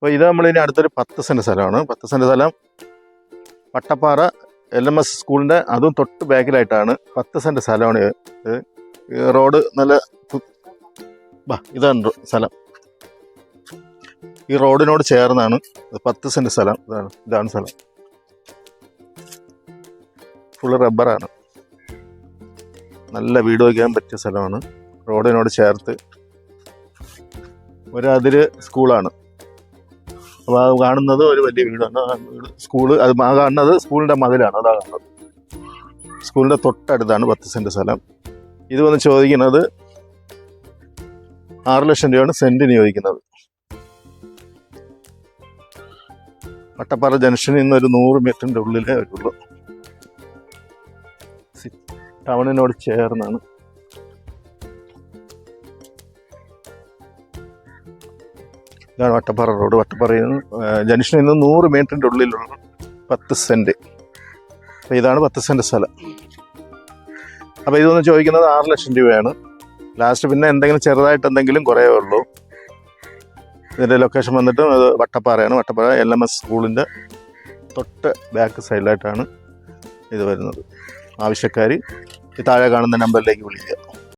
അപ്പോൾ ഇത് നമ്മളിനി അടുത്തൊരു പത്ത് സെന്റ് സ്ഥലമാണ്. പത്ത് സെന്റ് സ്ഥലം വട്ടപ്പാറ എൽ എം എസ് സ്കൂളിന്റെ അതും തൊട്ട് ബാക്കിലായിട്ടാണ് പത്ത് സെന്റ് സ്ഥലമാണ് റോഡ് നല്ല ഇതാണ് സ്ഥലം. ഈ റോഡിനോട് ചേർന്നാണ് പത്ത് സെന്റ് സ്ഥലം. ഇതാണ് ഇതാണ് സ്ഥലം. ഫുള്ള് റബ്ബറാണ്. നല്ല വീട് വയ്ക്കാൻ പറ്റിയ സ്ഥലമാണ്. റോഡിനോട് ചേർത്ത് ഒരതിര് സ്കൂളാണ്. അപ്പോൾ അത് കാണുന്നത് ഒരു വലിയ വീടാണ് സ്കൂൾ അത് ആ കാണുന്നത് സ്കൂളിന്റെ മതിലാണ് അതാ കാണുന്നത്. സ്കൂളിന്റെ തൊട്ടടുത്താണ് പത്ത് സെന്റ് സ്ഥലം. ഇത് വന്ന് ചോദിക്കുന്നത് ആറ് ലക്ഷം രൂപയാണ് സെന്റിന് ചോദിക്കുന്നത്. വട്ടപ്പാറ ജംഗ്ഷനിൽ നിന്ന് ഒരു നൂറ് മീറ്ററിന്റെ ഉള്ളിലേ വരുള്ളൂ. ടൗണിനോട് ചേർന്നാണ്. ഇതാണ് വട്ടപ്പാറ റോഡ്. വട്ടപ്പാറയിൽ നിന്ന് ജംഗ്ഷനിൽ നിന്ന് നൂറ് മീറ്ററിന്റെ ഉള്ളിലുള്ള പത്ത് സെന്റ് അപ്പോൾ ഇതാണ് പത്ത് സെന്റ് സ്ഥലം. അപ്പോൾ ഇതൊന്ന് ചോദിക്കുന്നത് ആറ് ലക്ഷം രൂപയാണ്. ലാസ്റ്റ് പിന്നെ എന്തെങ്കിലും ചെറുതായിട്ട് എന്തെങ്കിലും കുറേ ഉള്ളൂ. ഇതിന്റെ ലൊക്കേഷൻ വന്നിട്ട് അത് വട്ടപ്പാറയാണ്. വട്ടപ്പാറ എൽ എം എസ് സ്കൂളിന്റെ തൊട്ട് ബാക്ക് സൈഡിലായിട്ടാണ് ഇത് വരുന്നത്. ആവശ്യക്കാർ ഈ താഴെ കാണുന്ന നമ്പറിലേക്ക് വിളിക്കുക.